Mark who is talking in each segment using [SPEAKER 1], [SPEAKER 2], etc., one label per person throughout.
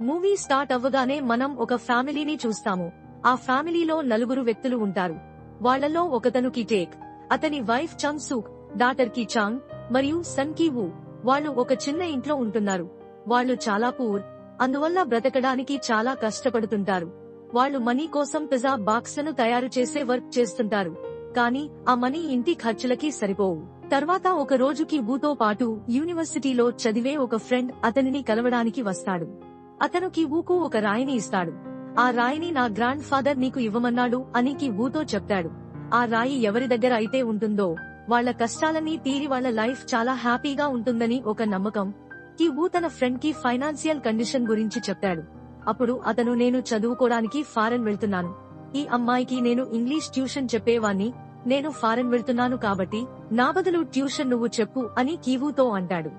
[SPEAKER 1] Movie start అవ్వగానే మనం ఒక ఫ్యామిలీని చూస్తాము. ఆ ఫ్యామిలీలో నలుగురు వ్యక్తులు ఉంటారు. వాళ్ళలో ఒకతను కిటేక్ అతని వైఫ్ చంగ్ సూక్ డాటర్కి చాంగ్ మరియు సన్కి వు వాళ్ళు ఒక చిన్న ఇంట్లో ఉంటున్నారు. వాళ్ళు చాలా పూర్ అందువల్ల బ్రతకడానికి చాలా కష్టపడుతుంటారు. వాళ్ళు మనీ కోసం పిజ్జా బాక్స్లను తయారు చేసే వర్క్ చేస్తుంటారు. కానీ ఆ మనీ ఇంటి ఖర్చులకి సరిపోవు. తర్వాత ఒక రోజుకి వూతో పాటు యూనివర్సిటీలో చదివే ఒక ఫ్రెండ్ అతనిని కలవడానికి వస్తాడు. అతను కివూకు ఒక రాయిని ఇస్తాడు. ఆ రాయిని నా గ్రాండ్ ఫాదర్ నీకు ఇవ్వమన్నాడు అని కివూతో చెప్తాడు. ఆ రాయి ఎవరి దగ్గర అయితే ఉంటుందో వాళ్ళ కష్టాలన్నీ తీరి వాళ్ళ లైఫ్ చాలా హ్యాపీగా ఉంటుందని ఒక నమ్మకం కివూ తన ఫ్రెండ్కి ఫైనాన్షియల్ కండిషన్ గురించి చెప్తాడు. అప్పుడు అతను నేను చదువుకోవడానికి ఫారెన్ వెళ్తున్నాను. ఈ అమ్మాయికి నేను ఇంగ్లీష్ ట్యూషన్ చెప్పేవాణ్ణి నేను ఫారెన్ వెళ్తున్నాను కాబట్టి నా బదులు ట్యూషన్ నువ్వు చెప్పు అని కీవూతో అంటాడు.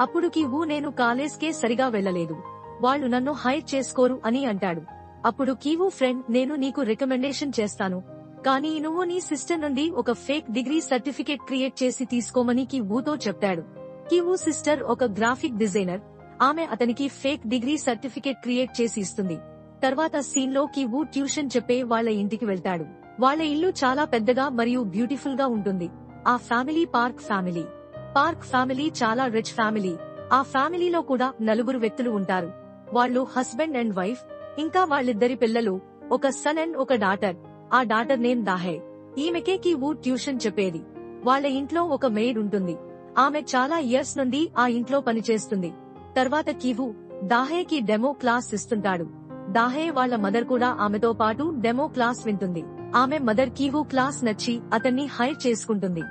[SPEAKER 1] అప్పుడు కీవూ నేను కాలేజ్కే సరిగా వెళ్ళలేదు. వాళ్ళు నన్ను హైర్ చేసుకోరు అని అంటాడు. అప్పుడు కీవూ ఫ్రెండ్ నేను నీకు రికమెండేషన్ చేస్తాను. కానీ నువ్వు నీ సిస్టర్ నుండి ఒక ఫేక్ డిగ్రీ సర్టిఫికేట్ క్రియేట్ చేసి తీసుకోమని కివూతో చెప్తాడు. కివూ సిస్టర్ ఒక గ్రాఫిక్ డిజైనర్. ఆమె అతనికి ఫేక్ డిగ్రీ సర్టిఫికేట్ క్రియేట్ చేసి ఇస్తుంది. తర్వాత సీన్లో కివూ ట్యూషన్ చెప్పే వాళ్ళ ఇంటికి వెళ్తాడు. వాళ్ళ ఇల్లు చాలా పెద్దగా మరియు బ్యూటిఫుల్గా ఉంటుంది. ఆ family Park family. Park family చాలా రిచ్ ఫ్యామిలీ. ఆ ఫ్యామిలీలో కూడా నలుగురు వ్యక్తులు ఉంటారు. వాళ్ళు హస్బెండ్ అండ్ వైఫ్ ఇంకా వాళ్ళిద్దరి పిల్లలు ఒక సన్ అండ్ ఒక డాటర్. ఆ డాటర్ నేమ్ దాహే. ఈమెకే కి వూ ట్యూషన్ చెప్పేది. వాళ్ళ ఇంట్లో ఒక మెయిడ్ ఉంటుంది. ఆమె చాలా ఇయర్స్ నుండి ఆ ఇంట్లో పనిచేస్తుంది. తర్వాత కీవు దాహేకి డెమో క్లాస్ ఇస్తుంటాడు. దాహే వాళ్ళ మదర్ కూడా ఆమెతో పాటు డెమో క్లాస్ వింటుంది. ఆమె మదర్ కీవు క్లాస్ నచ్చి అతన్ని హైర్ చేసుకుంటుంది.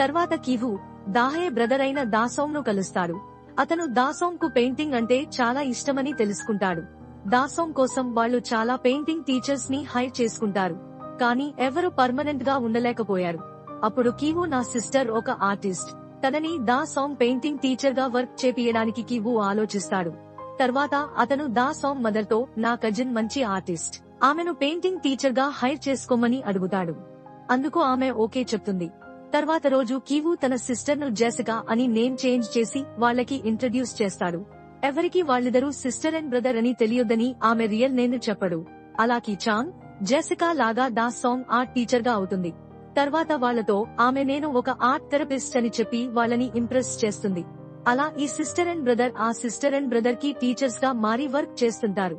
[SPEAKER 1] తర్వాత కీవు దాహే బ్రదర్ అయిన దాసోంను కలుస్తాడు. అతను దాసోం కు పెయింటింగ్ అంటే చాలా ఇష్టమని తెలుసుకుంటాడు. దాసోం కోసం వాళ్ళు చాలా పెయింటింగ్ టీచర్స్ని హైర్ చేసుకుంటారు. కానీ ఎవరు పర్మనెంట్గా ఉండలేకపోయారు. అప్పుడు కీవు నా సిస్టర్ ఒక ఆర్టిస్ట్. తనని దాసోం పెయింటింగ్ టీచర్గా వర్క్ చేపియడానికి కీవు ఆలోచిస్తాడు. తర్వాత అతను దాసోం మదర్తో నా కజిన్ మంచి ఆర్టిస్ట్. ఆమెను పెయింటింగ్ టీచర్గా హైర్ చేసుకోమని అడుగుతాడు. అందుకు ఆమె ఓకే చెప్తుంది. తర్వాత రోజు కీవు తన సిస్టర్ను జెసికా అని నేమ్ చేంజ్ చేసి వాళ్ళకి ఇంట్రడ్యూస్ చేస్తాడు. ఎవరికి వాళ్ళిద్దరూ సిస్టర్ అండ్ బ్రదర్ అని తెలియొద్దని ఆమె రియల్ నేను చెప్పడు. అలా చాంగ్ జెసికా లాగా దా సాంగ్ ఆర్ట్ టీచర్గా అవుతుంది. తర్వాత వాళ్ళతో ఆమె నేను ఒక ఆర్ట్ థెరపిస్ట్ అని చెప్పి వాళ్ళని ఇంప్రెస్ చేస్తుంది. అలా ఈ సిస్టర్ అండ్ బ్రదర్ ఆ సిస్టర్ అండ్ బ్రదర్కి టీచర్స్గా మారి వర్క్ చేస్తుంటారు.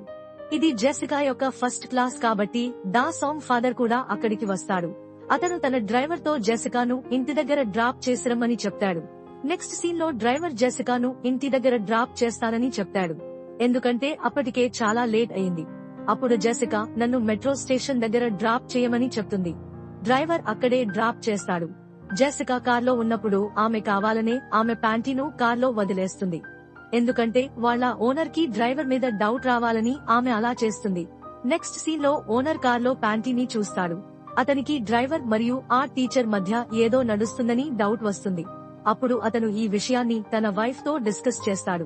[SPEAKER 1] ఇది జెసికా యొక్క ఫస్ట్ క్లాస్ కాబట్టి దా సాంగ్ ఫాదర్ కూడా అక్కడికి వస్తాడు. అతను తన డ్రైవర్తో జెసికాను ఇంటి దగ్గర డ్రాప్ చేసిరమ్మని చెప్తాడు. నెక్స్ట్ సీన్లో డ్రైవర్ జెసికాను ఇంటి దగ్గర డ్రాప్ చేస్తానని చెప్తాడు. ఎందుకంటే అప్పటికే చాలా లేట్ అయింది. అప్పుడు జెసికా నన్ను మెట్రో స్టేషన్ దగ్గర డ్రాప్ చేయమని చెప్తుంది. డ్రైవర్ అక్కడే డ్రాప్ చేస్తాడు. జెసికా కార్లో ఉన్నప్పుడు ఆమె కావాలనే ఆమె ప్యాంటీను కార్లో వదిలేస్తుంది. ఎందుకంటే వాళ్ళ ఓనర్కి డ్రైవర్ మీద డౌట్ రావాలని ఆమె అలా చేస్తుంది. నెక్స్ట్ సీన్లో ఓనర్ కార్లో ప్యాంటీని చూస్తాడు. అతనికి డ్రైవర్ మరియు ఆ టీచర్ మధ్య ఏదో నడుస్తుందని డౌట్ వస్తుంది. అప్పుడు అతను ఈ విషయాన్ని తన వైఫ్తో డిస్కస్ చేస్తాడు.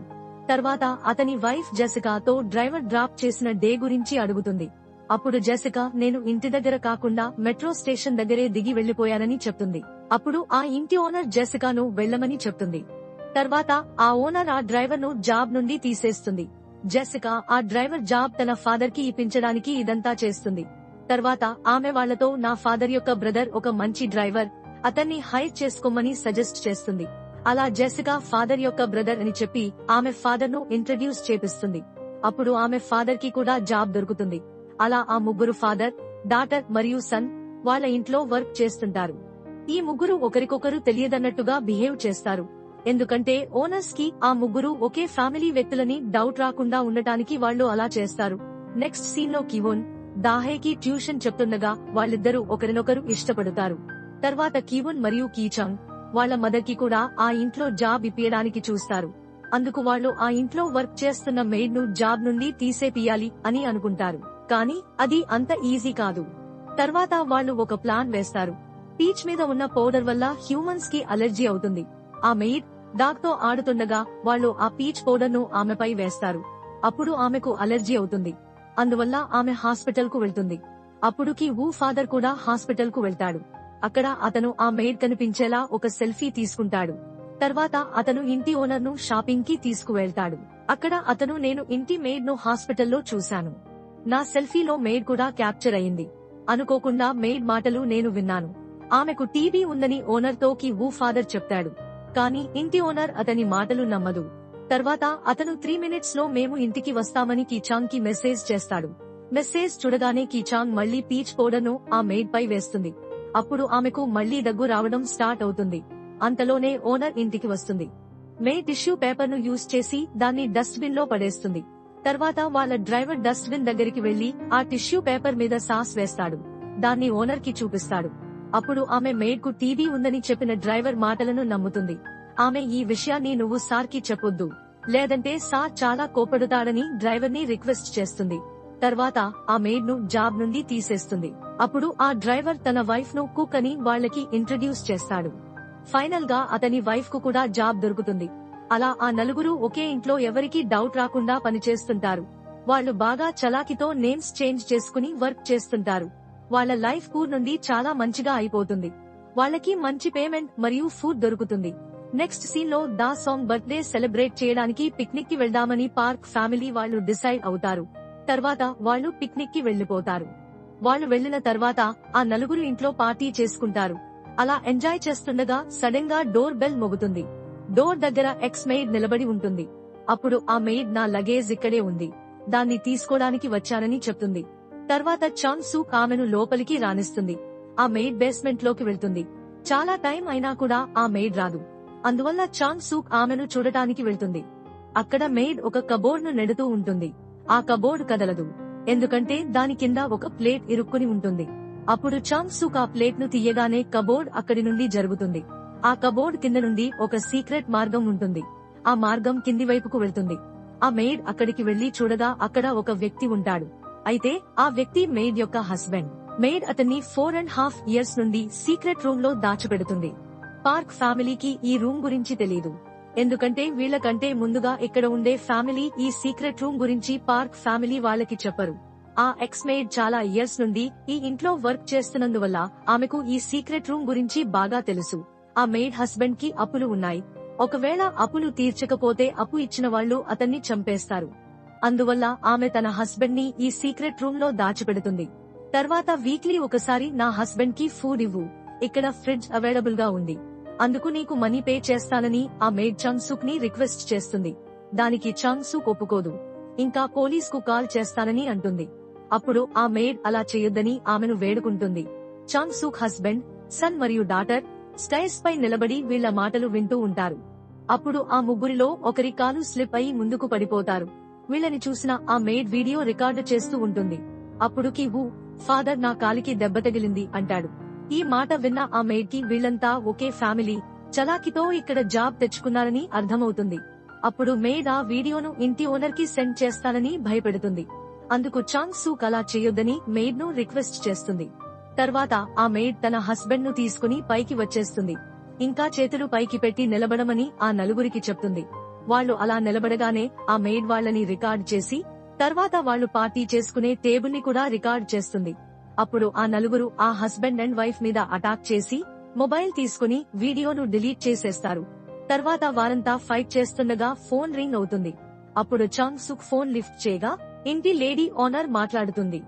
[SPEAKER 1] తర్వాత అతని వైఫ్ జెసికాతో డ్రైవర్ డ్రాప్ చేసిన డే గురించి అడుగుతుంది. అప్పుడు జెసికా నేను ఇంటి దగ్గర కాకుండా మెట్రో స్టేషన్ దగ్గరే దిగి వెళ్ళిపోయానని చెప్తుంది. అప్పుడు ఆ ఇంటి ఓనర్ జెసికాను వెళ్ళమని చెప్తుంది. తర్వాత ఆ ఓనర్ ఆ డ్రైవర్ను జాబ్ నుండి తీసేస్తుంది. జెసికా ఆ డ్రైవర్ జాబ్ తన ఫాదర్కి ఇప్పించడానికి ఇదంతా చేస్తుంది. తర్వాత ఆమె వాళ్ళతో నా ఫాదర్ యొక్క బ్రదర్ ఒక మంచి డ్రైవర్. అతన్ని హైర్ చేసుకోమని సజెస్ట్ చేస్తుంది. అలా జెసికా ఫాదర్ యొక్క బ్రదర్ అని చెప్పి ఆమె ఫాదర్ను ఇంట్రడ్యూస్ చేపిస్తుంది. అప్పుడు ఆమె ఫాదర్కి కూడా జాబ్ దొరుకుతుంది. అలా ఆ ముగ్గురు ఫాదర్ డాటర్ మరియు సన్ వాళ్ళ ఇంట్లో వర్క్ చేస్తుంటారు. ఈ ముగ్గురు ఒకరికొకరు తెలియదన్నట్టుగా బిహేవ్ చేస్తారు. ఎందుకంటే ఓనర్స్కి ఆ ముగ్గురు ఒకే ఫ్యామిలీ వ్యక్తులని డౌట్ రాకుండా ఉండటానికి వాళ్ళు అలా చేస్తారు. నెక్స్ట్ సీన్లో కివోన్ దాహేకి ట్యూషన్ చెప్తుండగా వాళ్ళిద్దరూ ఒకరినొకరు ఇష్టపడతారు. తర్వాత కీవన్ మరియు కీచాంగ్ వాళ్ళ మదర్కి కూడా ఆ ఇంట్లో జాబ్ ఇప్పియడానికి చూస్తారు. అందుకు వాళ్ళు ఆ ఇంట్లో వర్క్ చేస్తున్న మెయిడ్ను జాబ్ నుండి తీసేపియాలి అని అనుకుంటారు. కానీ అది అంత ఈజీ కాదు. తర్వాత వాళ్ళు ఒక ప్లాన్ వేస్తారు. పీచ్ మీద ఉన్న పౌడర్ వల్ల హ్యూమన్స్కి అలర్జీ అవుతుంది. ఆ మెయిడ్ డాగ్తో ఆడుతుండగా వాళ్ళు ఆ పీచ్ పౌడర్ను ఆమెపై వేస్తారు. అప్పుడు ఆమెకు అలర్జీ అవుతుంది. అందువల్ల ఆమె హాస్పిటల్కు వెళ్తుంది. అప్పుడుకి ఊ ఫాదర్ కూడా హాస్పిటల్కు వెళ్తాడు. అక్కడ అతను ఆ మెయిడ్ కనిపించేలా ఒక సెల్ఫీ తీసుకుంటాడు. తర్వాత అతను ఇంటి ఓనర్ను షాపింగ్కి తీసుకువెళ్తాడు. అక్కడ అతను నేను ఇంటి మెయిడ్ను హాస్పిటల్లో చూశాను. నా సెల్ఫీలో మెయిడ్ కూడా క్యాప్చర్ అయింది. అనుకోకుండా మెయిడ్ మాటలు నేను విన్నాను. ఆమెకు టీబీ ఉందని ఓనర్తో కి ఊ ఫాదర్ చెప్తాడు. కానీ ఇంటి ఓనర్ అతని మాటలు నమ్మదు. తర్వాత అతను త్రీ మినిట్స్లో మేము ఇంటికి వస్తామని కీచాంగ్కి మెసేజ్ చేస్తాడు. మెసేజ్ చూడగానే కీచాంగ్ మళ్ళీ పీచ్ పౌడర్ను ఆ మెయిడ్ పై వేస్తుంది. అప్పుడు ఆమెకు మళ్ళీ దగ్గు రావడం స్టార్ట్ అవుతుంది. అంతలోనే ఓనర్ ఇంటికి వస్తుంది. మే టిష్యూ పేపర్ను యూజ్ చేసి దాన్ని డస్ట్ బిన్లో పడేస్తుంది. తర్వాత వాళ్ళ డ్రైవర్ డస్ట్ బిన్ దగ్గరికి వెళ్ళి ఆ టిష్యూ పేపర్ మీద సాస్ వేస్తాడు. దాన్ని ఓనర్కి చూపిస్తాడు. అప్పుడు ఆమె మేడ్కు టీవీ ఉందని చెప్పిన డ్రైవర్ మాటలను నమ్ముతుంది. ఆమె ఈ విషయాన్ని నువ్వు సార్కి చెప్పొద్దు. లేదంటే సార్ చాలా కోపడుతాడని డ్రైవర్ని రిక్వెస్ట్ చేస్తుంది. తర్వాత ఆ మేడ్ను జాబ్ నుండి తీసేస్తుంది. అప్పుడు ఆ డ్రైవర్ తన వైఫ్ను కుక్ అని వాళ్ళకి ఇంట్రడ్యూస్ చేస్తాడు. ఫైనల్గా అతని వైఫ్కు కూడా జాబ్ దొరుకుతుంది. అలా ఆ నలుగురు ఒకే ఇంట్లో ఎవరికీ డౌట్ రాకుండా పనిచేస్తుంటారు. వాళ్ళు బాగా చలాకితో నేమ్స్ చేంజ్ చేసుకుని వర్క్ చేస్తుంటారు. వాళ్ళ లైఫ్ కూర్ నుండి చాలా మంచిగా అయిపోతుంది. వాళ్ళకి మంచి పేమెంట్ మరియు ఫుడ్ దొరుకుతుంది. నెక్స్ట్ సీన్లో దా సాంగ్ బర్త్డే సెలబ్రేట్ చేయడానికి పిక్నిక్కి వెళ్దామని పార్క్ ఫ్యామిలీ వాళ్ళు డిసైడ్ అవుతారు. తర్వాత వాళ్ళు పిక్నిక్కి వెళ్ళిపోతారు వాళ్ళు వెళ్ళిన తర్వాత ఆ నలుగురు ఇంట్లో పార్టీ చేసుకుంటారు. అలా ఎంజాయ్ చేస్తుండగా సడన్గా డోర్ బెల్ మొగుతుంది. డోర్ దగ్గర ఎక్స్ మెయిడ్ నిలబడి ఉంటుంది. అప్పుడు ఆ మెయిడ్ నా లగేజ్ ఇక్కడే ఉంది. దాన్ని తీసుకోవడానికి వచ్చానని చెప్తుంది. తర్వాత చాంగ్ సూక్ ఆమెను లోపలికి రాణిస్తుంది ఆ మెయిడ్ బేస్మెంట్లోకి వెళ్తుంది. చాలా టైం అయినా కూడా ఆ మెయిడ్ రాదు. అందువల్ల చాంగ్ సూక్ ఆమెను చూడటానికి వెళ్తుంది. అక్కడ మెయిడ్ ఒక కబోర్డ్ను నెడుతూ ఉంటుంది. ఆ కబోర్డ్ కదలదు. ఎందుకంటే దాని కింద ఒక ప్లేట్ ఇరుక్కుని ఉంటుంది. అప్పుడు చాంగ్ సూక్ ఆ ప్లేట్ను తీయగానే కబోర్డ్ అక్కడి నుండి జరుగుతుంది. ఆ కబోర్డ్ కింద నుండి ఒక సీక్రెట్ మార్గం ఉంటుంది. ఆ మార్గం కింది వైపుకు వెళ్తుంది. ఆ మెయిడ్ అక్కడికి వెళ్ళి చూడగా అక్కడ ఒక వ్యక్తి ఉంటాడు. అయితే ఆ వ్యక్తి మెయిడ్ యొక్క హస్బెండ్. మెయిడ్ అతన్ని ఫోర్ అండ్ హాఫ్ ఇయర్స్ నుండి సీక్రెట్ రూమ్లో దాచిపెడుతుంది. పార్క్ ఫ్యామిలీకి ఈ రూమ్ గురించి తెలియదు ఎందుకంటే వీళ్ళకంటే ముందుగా ఇక్కడ ఉండే ఫ్యామిలీ ఈ సీక్రెట్ రూమ్ గురించి పార్క్ ఫ్యామిలీ వాళ్ళకి చెప్పరు. ఆ ఎక్స్ మెయిడ్ చాలా ఇయర్స్ నుండి ఈ ఇంట్లో వర్క్ చేస్తున్నందువల్ల ఆమెకు ఈ సీక్రెట్ రూమ్ గురించి బాగా తెలుసు. ఆ మేడ్ హస్బెండ్కి అప్పులు ఉన్నాయి. ఒకవేళ అప్పులు తీర్చకపోతే అప్పు ఇచ్చిన వాళ్ళు అతన్ని చంపేస్తారు. అందువల్ల ఆమె తన హస్బెండ్ని ఈ సీక్రెట్ రూమ్లో దాచిపెడుతుంది. తర్వాత వీక్లీ ఒకసారి నా హస్బెండ్కి ఫుడ్ ఇవ్వు. ఇక్కడ ఫ్రిడ్జ్ అవైలబుల్గా ఉంది. అందుకు నీకు మనీ పే చేస్తానని ఆ మేడ్ చంగ్సుక్ని రిక్వెస్ట్ చేస్తుంది. దానికి చంగ్సుక్ ఒప్పుకోదు. ఇంకా పోలీస్కు కాల్ చేస్తానని అంటుంది. అప్పుడు ఆ మేడ్ అలా చేయొద్దని ఆమెను వేడుకుంటుంది. చంగ్సుక్ హస్బెండ్ సన్ మరియు డాటర్ స్టైర్స్ పై నిలబడి వీళ్ళ మాటలు వింటూ ఉంటారు. అప్పుడు ఆ ముగ్గురిలో ఒకరి కాలు స్లిప్ అయి ముందుకు పడిపోతారు. వీళ్ళని చూసిన ఆ మేడ్ వీడియో రికార్డు చేస్తూ ఉంటుంది. అప్పుడు కి వు ఫాదర్ నా కాలికి దెబ్బ తగిలింది అంటాడు. ఈ మాట విన్న ఆ మేడ్కి వీళ్ళంతా ఒకే ఫ్యామిలీ. చలాకితో ఇక్కడ జాబ్ తెచ్చుకున్నారని అర్థమవుతుంది. అప్పుడు మేడ్ ఆ వీడియోను ఇంటి ఓనర్కి సెండ్ చేస్తానని భయపెడుతుంది. అందుకు చాంగ్ సూక్ అలా చేయొద్దని మేడ్ను రిక్వెస్ట్ చేస్తుంది. తర్వాత ఆ మేడ్ తన హస్బెండ్ను తీసుకుని పైకి వచ్చేస్తుంది. ఇంకా చేతులు పైకి పెట్టి నిలబడమని ఆ నలుగురికి చెప్తుంది. వాళ్ళు అలా నిలబడగానే ఆ మేడ్ వాళ్ళని రికార్డ్ చేసి తర్వాత వాళ్ళు పార్టీ చేసుకునే టేబుల్ని కూడా రికార్డ్ చేస్తుంది. అప్పుడు ఆ నలుగురు ఆ హస్బెండ్ అండ్ వైఫ్ మీద అటాక్ చేసి మొబైల్ తీసుకుని వీడియోను డిలీట్ చేసేస్తారు. తర్వాత వారంతా ఫైట్ చేస్తుండగా ఫోన్ రింగ్ అవుతుంది. అప్పుడు చాంగ్ సుక్ ఫోన్ లిఫ్ట్ చేయగా ఇంటి లేడీ ఓనర్ మాట్లాడుతుంది.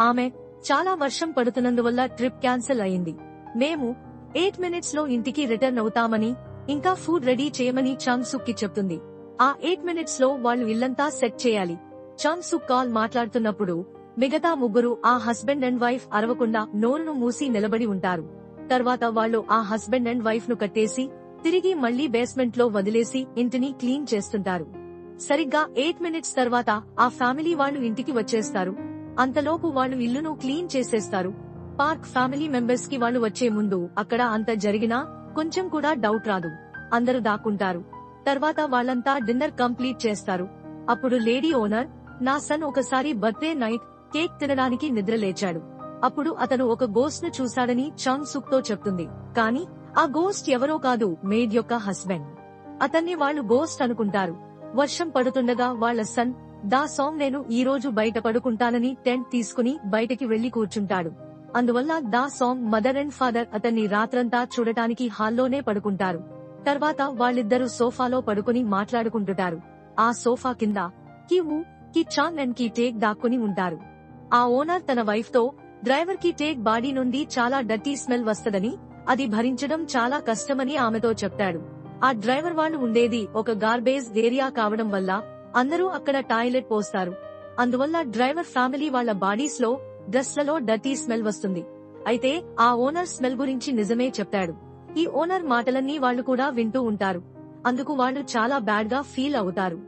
[SPEAKER 1] ఆమె చాలా వర్షం పడుతున్నందువల్ల ట్రిప్ క్యాన్సిల్ అయింది. మేము ఎయిట్ మినిట్స్లో ఇంటికి రిటర్న్ అవుతామని ఇంకా ఫుడ్ రెడీ చేయమని చాంగ్ సుక్కి చెప్తుంది. ఆ ఎయిట్ మినిట్స్లో వాళ్ళు ఇల్లంతా సెట్ చేయాలి. చాంగ్ సుక్ కాల్ మాట్లాడుతున్నప్పుడు మిగతా ముగ్గురు ఆ హస్బెండ్ అండ్ వైఫ్ అరవకుండా నోరును మూసి నిలబడి ఉంటారు. తర్వాత వాళ్ళు ఆ హస్బెండ్ అండ్ వైఫ్ను కట్టేసి తిరిగి మళ్ళీ బేస్మెంట్లో వదిలేసి ఇంటిని క్లీన్ చేస్తుంటారు. సరిగ్గా ఎయిట్ మినిట్స్ తర్వాత ఆ ఫ్యామిలీ వాళ్ళు ఇంటికి వచ్చేస్తారు. అంతలోపు వాళ్ళు ఇల్లును క్లీన్ చేసేస్తారు. పార్క్ ఫ్యామిలీ మెంబర్స్కి వాళ్ళు వచ్చే ముందు అక్కడ అంత జరిగినా కొంచెం కూడా డౌట్ రాదు. అందరూ దాక్కుంటారు. తర్వాత వాళ్ళంతా డిన్నర్ కంప్లీట్ చేస్తారు. అప్పుడు లేడీ ఓనర్ నా సన్ ఒకసారి బర్త్డే నైట్ కేక్ తినడానికి నిద్ర లేచాడు. అప్పుడు అతను ఒక గోస్ట్ను చూశాడని చాంగ్ సుక్తో చెప్తుంది. కానీ ఆ గోస్ట్ ఎవరో కాదు మేడ్ యొక్క హస్బెండ్. అతన్ని వాళ్ళు గోస్ట్ అనుకుంటారు. వర్షం పడుతుండగా వాళ్ళ సన్ దా సాంగ్ నేను ఈ రోజు బయట పడుకుంటానని టెంట్ తీసుకుని బయటకి వెళ్ళి కూర్చుంటాడు. అందువల్ల Dasong mother and father అతన్ని రాత్రంతా చూడటానికి హాల్లోనే పడుకుంటారు. తర్వాత వాళ్ళిద్దరూ సోఫాలో పడుకుని మాట్లాడుకుంటుంటారు. ఆ సోఫా కింద కివు కి చాంగ్ అండ్కి టేక్ దాక్కుని ఉంటారు. ఆ ఓనర్ తన వైఫ్తో డ్రైవర్కి టేక్ బాడీ నుండి చాలా డర్టీ స్మెల్ వస్తదని అది భరించడం చాలా కష్టమని ఆమెతో చెప్తాడు ఆ డ్రైవర్ వాళ్ళు ఉండేది ఒక గార్బేజ్ ఏరియా కావడం వల్ల అందరూ అక్కడ టాయిలెట్ పోస్తారు. అందువల్ల డ్రైవర్ ఫ్యామిలీ వాళ్ళ బాడీస్లో డ్రెస్లలో డర్టీ స్మెల్ వస్తుంది. అయితే ఆ ఓనర్ స్మెల్ గురించి నిజమే చెప్తాడు ఈ ఓనర్ మాటలన్నీ వాళ్ళు కూడా వింటూ ఉంటారు. అందుకు వాళ్ళు చాలా బ్యాడ్గా ఫీల్ అవుతారు.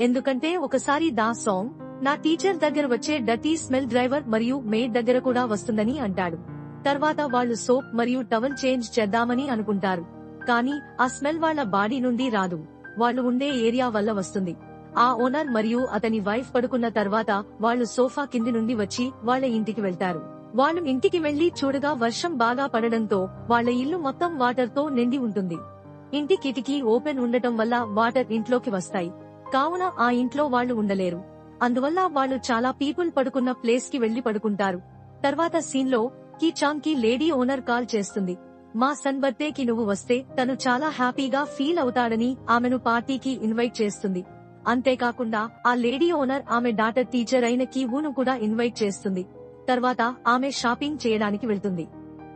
[SPEAKER 1] ఎందుకంటే ఒకసారి దా సాంగ్ నా టీచర్ దగ్గర వచ్చే డర్టీ స్మెల్ డ్రైవర్ మరియు మేడ్ దగ్గర కూడా వస్తుందని అంటాడు. తర్వాత వాళ్ళు సోప్ మరియు టవల్ చేంజ్ చేద్దామని అనుకుంటారు. కానీ ఆ స్మెల్ వాళ్ళ బాడీ నుండి రాదు. వాళ్ళు ఉండే ఏరియా వల్ల వస్తుంది. ఆ ఓనర్ మరియు అతని వైఫ్ పడుకున్న తర్వాత వాళ్ళు సోఫా కింది నుండి వచ్చి వాళ్ళ ఇంటికి వెళ్తారు. వాళ్ళు ఇంటికి వెళ్ళి చూడగా వర్షం బాగా పడడంతో వాళ్ళ ఇల్లు మొత్తం వాటర్తో నిండి ఉంటుంది. ఇంటి కిటికీ ఓపెన్ ఉండటం వల్ల వాటర్ ఇంట్లోకి వస్తాయి. కావున ఆ ఇంట్లో వాళ్ళు ఉండలేరు. అందువల్ల వాళ్ళు చాలా పీపుల్ పడుకున్న ప్లేస్కి వెళ్ళి పడుకుంటారు. తర్వాత సీన్లో కీ చాంగ్కి లేడీ ఓనర్ కాల్ చేస్తుంది. మా సన్ బర్త్డే కి నువ్వు వస్తే తను చాలా హ్యాపీగా ఫీల్ అవుతాడని ఆమెను పార్టీకి ఇన్వైట్ చేస్తుంది. అంతేకాకుండా ఆ లేడీ ఓనర్ ఆమె డాటర్ టీచర్ అయిన కీవును కూడా ఇన్వైట్ చేస్తుంది. తర్వాత ఆమె షాపింగ్ చేయడానికి వెళ్తుంది.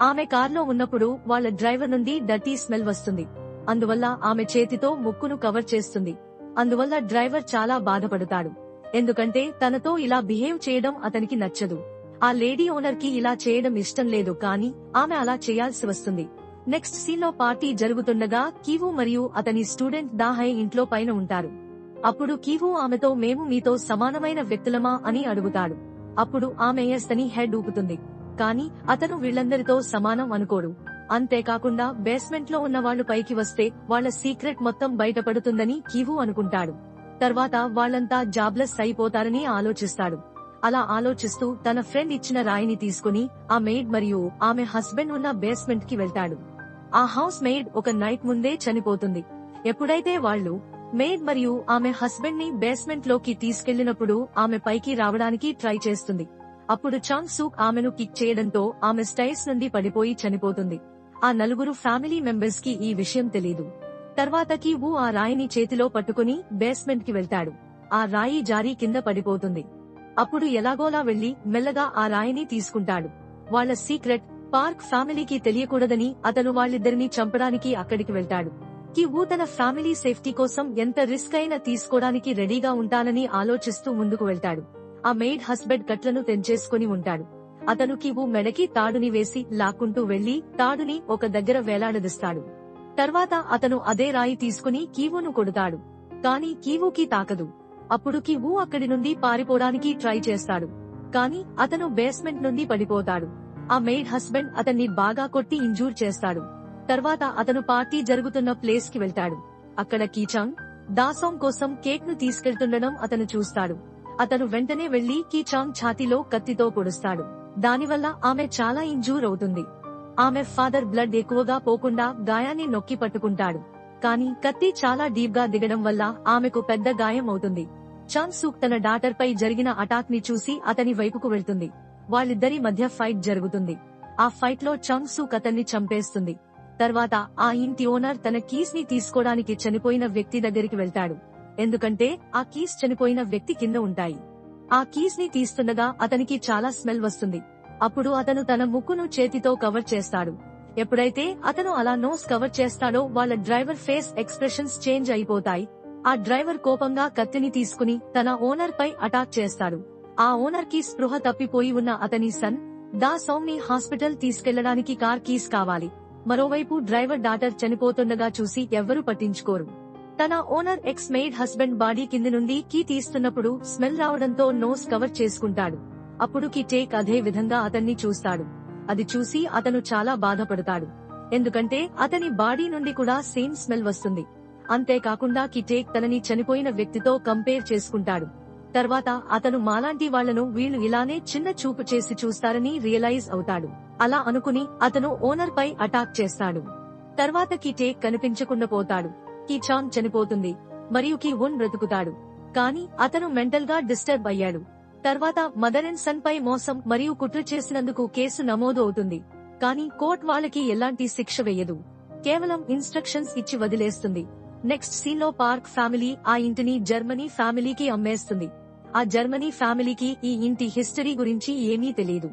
[SPEAKER 1] ఆమె కార్లో ఉన్నప్పుడు వాళ్ళ డ్రైవర్ నుండి డర్టీ స్మెల్ వస్తుంది. అందువల్ల ఆమె చేతితో ముక్కును కవర్ చేస్తుంది. అందువల్ల డ్రైవర్ చాలా బాధపడతాడు. ఎందుకంటే తనతో ఇలా బిహేవ్ చేయడం అతనికి నచ్చదు. ఆ లేడీ ఓనర్కి ఇలా చేయడం ఇష్టం లేదు కానీ ఆమె అలా చేయాల్సి వస్తుంది. నెక్స్ట్ సీన్లో పార్టీ జరుగుతుండగా కీవు మరియు అతని స్టూడెంట్ దాహై ఇంట్లో పైన ఉంటారు. అప్పుడు కీవు ఆమెతో మేము మీతో సమానమైన వ్యక్తులమా అని అడుగుతాడు. అప్పుడు ఆమె ఎస్ అని హెడ్ ఊపుతుంది. కానీ అతను వీళ్ళందరితో సమానం అనుకోడు. అంతేకాకుండా బేస్మెంట్లో ఉన్న వాళ్ళు పైకి వస్తే వాళ్ళ సీక్రెట్ మొత్తం బయటపడుతుందని కీవు అనుకుంటాడు. తర్వాత వాళ్ళంతా జాబ్లెస్ అయిపోతారని ఆలోచిస్తాడు. అలా ఆలోచిస్తూ తన ఫ్రెండ్ ఇచ్చిన రాయిని తీసుకుని ఆ మెయిడ్ మరియు ఆమె హస్బెండ్ ఉన్న బేస్మెంట్కి వెళ్తాడు. ఆ హౌస్ మెయిడ్ ఒక నైట్ ముందే చనిపోతుంది. ఎప్పుడైతే వాళ్ళు మెయిడ్ మరియు ఆమె హస్బెండ్ని బేస్మెంట్లోకి తీసుకెళ్ళినప్పుడు ఆమె పైకి రావడానికి ట్రై చేస్తుంది. అప్పుడు చాంగ్ సూక్ ఆమెను కిక్ చేయడంతో ఆమె స్టైల్స్ నుండి పడిపోయి చనిపోతుంది. ఆ నలుగురు ఫ్యామిలీ మెంబర్స్కి ఈ విషయం తెలీదు. తర్వాత కీవు ఆ రాయిని చేతిలో పట్టుకుని బేస్మెంట్కి వెళ్తాడు. ఆ రాయి జారీ కింద పడిపోతుంది. అప్పుడు ఎలాగోలా వెళ్ళి మెల్లగా ఆ రాయిని తీసుకుంటాడు. వాళ్ళ సీక్రెట్ పార్క్ ఫ్యామిలీకి తెలియకూడదని అతను వాళ్ళిద్దరిని చంపడానికి అక్కడికి వెళ్తాడు. కి తన ఫ్యామిలీ సేఫ్టీ కోసం ఎంత రిస్క్ అయినా తీసుకోవడానికి రెడీగా ఉంటానని ఆలోచిస్తూ ముందుకు వెళ్తాడు. ఆ మెయిడ్ హస్బెండ్ కట్లను తెంచేసుకుని ఉంటాడు. అతను కివు మెడకి తాడుని వేసి లాక్కుంటూ వెళ్ళి తాడుని ఒక దగ్గర వేలాడదిస్తాడు. తర్వాత అతను అదే రాయి తీసుకుని కీవును కొడతాడు. కాని కీవుకి తాకదు. అప్పుడు కివు అక్కడి నుండి పారిపోవడానికి ట్రై చేస్తాడు. కాని అతను బేస్మెంట్ నుండి పడిపోతాడు. ఆ మెయిడ్ హస్బెండ్ అతన్ని బాగా కొట్టి ఇంజూర్ చేస్తాడు. తర్వాత అతను పార్టీ జరుగుతున్న ప్లేస్కి వెళ్తాడు. అక్కడ కీచాంగ్ దాసోంగ్ కోసం కేక్ను తీసుకెళ్తుండడం అతను చూస్తాడు. అతను వెంటనే వెళ్ళి కీచాంగ్ ఛాతీలో కత్తితో పొడుస్తాడు. దానివల్ల ఆమె చాలా ఇంజూర్ అవుతుంది. ఆమె ఫాదర్ బ్లడ్ ఎక్కువగా పోకుండా గాయాన్ని నొక్కి పట్టుకుంటాడు. కానీ కత్తి చాలా డీప్గా దిగడం వల్ల ఆమెకు పెద్ద గాయం అవుతుంది. చాన్ సూక్ తన డాటర్ పై జరిగిన అటాక్ని చూసి అతని వైపుకు వెళ్తుంది. వాళ్ళిద్దరి మధ్య ఫైట్ జరుగుతుంది. ఆ ఫైట్లో చాంగ్ సూక్ అతన్ని చంపేస్తుంది. తర్వాత ఆ ఇంటి ఓనర్ తన కీస్ని తీసుకోవడానికి చనిపోయిన వ్యక్తి దగ్గరికి వెళ్తాడు. ఎందుకంటే ఆ కీస్ చనిపోయిన వ్యక్తి కింద ఉంటాయి. ఆ కీస్ని తీస్తుండగా అతనికి చాలా స్మెల్ వస్తుంది. అప్పుడు అతను తన ముక్కును చేతితో కవర్ చేస్తాడు. ఎప్పుడైతే అతను అలా నోస్ కవర్ చేస్తాడో వాళ్ళ డ్రైవర్ ఫేస్ ఎక్స్ప్రెషన్స్ చేంజ్ అయిపోతాయి. ఆ డ్రైవర్ కోపంగా కత్తిని తీసుకుని తన ఓనర్ పై అటాక్ చేస్తాడు. ఆ ఓనర్కి స్పృహ తప్పిపోయి ఉన్న అతని సన్ దా సౌమ్ని హాస్పిటల్ తీసుకెళ్ళడానికి కార్ కీస్ కావాలి. మరోవైపు డ్రైవర్ డాటర్ చనిపోతుండగా చూసి ఎవ్వరూ పట్టించుకోరు. తన owner ex maid husband body కింది నుండి కీ తీస్తున్నప్పుడు స్మెల్ రావడంతో నోస్ కవర్ చేసుకుంటాడు. అప్పుడు కిటేక్ అదే విధంగా అతన్ని చూస్తాడు. అది చూసి అతను చాలా బాధపడతాడు. ఎందుకంటే అతని బాడీ నుండి కూడా సేమ్ స్మెల్ వస్తుంది. అంతేకాకుండా కిటేక్ తనని చనిపోయిన వ్యక్తితో కంపేర్ చేసుకుంటాడు. తర్వాత అతను మాలాంటి వాళ్ళను వీళ్ళు ఇలానే చిన్న చూపు చేసి చూస్తారని రియలైజ్ అవుతాడు. అలా అనుకుని అతను ఓనర్ పై అటాక్ చేస్తాడు. తర్వాత కిటేక్ కనిపించకుండా పోతాడు. కి చనిపోతుంది. మరియు కి ఉన్ బ్రతుకుతాడు. కానీ అతను మెంటల్గా డిస్టర్బ్ అయ్యాడు. తర్వాత మదర్ అండ్ సన్ పై మోసం మరియు కుట్ర చేసినందుకు కేసు నమోదు అవుతుంది. కానీ కోర్ట్ వాళ్ళకి ఎలాంటి శిక్ష వేయదు. కేవలం ఇన్స్ట్రక్షన్స్ ఇచ్చి వదిలేస్తుంది. నెక్స్ట్ సీన్లో పార్క్ ఫ్యామిలీ ఆ ఇంటిని జర్మనీ ఫ్యామిలీకి అమ్మేస్తుంది. ఆ జర్మనీ ఫ్యామిలీకి ఈ ఇంటి హిస్టరీ గురించి ఏమీ తెలియదు.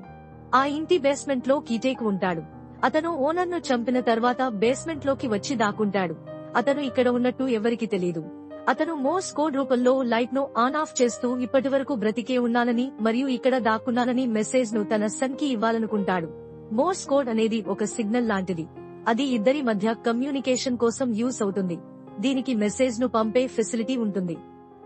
[SPEAKER 1] ఆ ఇంటి బేస్మెంట్లో కీటేక్ ఉంటాడు. అతను ఓనర్ను చంపిన తర్వాత బేస్మెంట్లోకి వచ్చి దాక్కుంటాడు. అతను ఇక్కడ ఉన్నట్టు ఎవరికి తెలియదు. అతను మోస్ కోడ్ రూపంలో లైట్ను ఆన్ ఆఫ్ చేస్తూ ఇప్పటి వరకు బ్రతికే ఉన్నానని మరియు ఇక్కడ దాక్కున్నానని మెసేజ్ను తన సన్కి ఇవ్వాలనుకుంటాడు. మోర్స్ కోడ్ అనేది ఒక సిగ్నల్ లాంటిది. అది ఇద్దరి మధ్య కమ్యూనికేషన్ కోసం యూస్ అవుతుంది. దీనికి మెసేజ్ను పంపే ఫెసిలిటీ ఉంటుంది.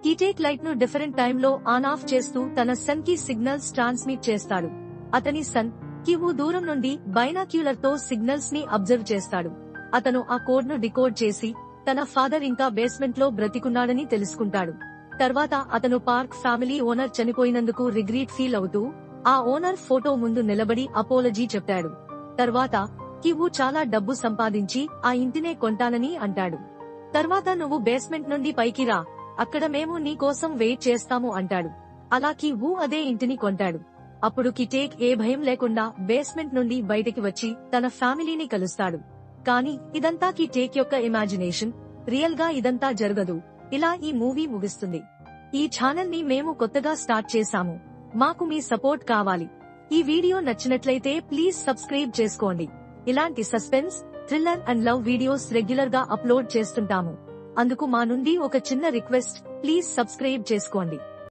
[SPEAKER 1] కీటేక్ లైట్ను డిఫరెంట్ టైమ్లో ఆన్ ఆఫ్ చేస్తూ తన సన్కి సిగ్నల్స్ ట్రాన్స్మిట్ చేస్తాడు. అతని సన్ కివు దూరం నుండి బైనాక్యులర్తో సిగ్నల్స్ని అబ్జర్వ్ చేస్తాడు. అతను ఆ కోడ్ను డికోడ్ చేసి తన ఫాదర్ ఇంకా బేస్మెంట్లో బ్రతికున్నాడని తెలుసుకుంటాడు. తర్వాత అతను పార్క్ ఫ్యామిలీ ఓనర్ చనిపోయినందుకు రిగ్రీట్ ఫీల్ అవుతూ ఆ ఓనర్ ఫోటో ముందు నిలబడి అపోలజీ చెప్పాడు. తర్వాత కివు చాలా డబ్బు సంపాదించి ఆ ఇంటినే కొంటానని అంటాడు. తర్వాత నువ్వు బేస్మెంట్ నుండి పైకి రా అక్కడ మేము నీ కోసం వెయిట్ చేస్తాము అంటాడు. అలా కివు అదే ఇంటిని కొంటాడు. అప్పుడు కిటేక్ ఏ భయం లేకుండా బేస్మెంట్ నుండి బయటికి వచ్చి తన ఫ్యామిలీని కలుస్తాడు. కానీ ఇదంతా కిటేక్ యొక్క ఇమాజినేషన్. రియల్గా ఇదంతా జరగదు. ఇలా ఈ మూవీ ముగిస్తుంది. ఈ ఛానల్ని మేము కొత్తగా స్టార్ట్ చేశాము. మాకు మీ సపోర్ట్ కావాలి. ఈ వీడియో నచ్చినట్లయితే ప్లీజ్ సబ్స్క్రైబ్ చేసుకోండి. ఇలాంటి suspense thriller and love videos రెగ్యులర్గా అప్లోడ్ చేస్తుంటాము. అందుకు మా నుండి ఒక చిన్న రిక్వెస్ట్ ప్లీజ్ సబ్స్క్రైబ్ చేసుకోండి.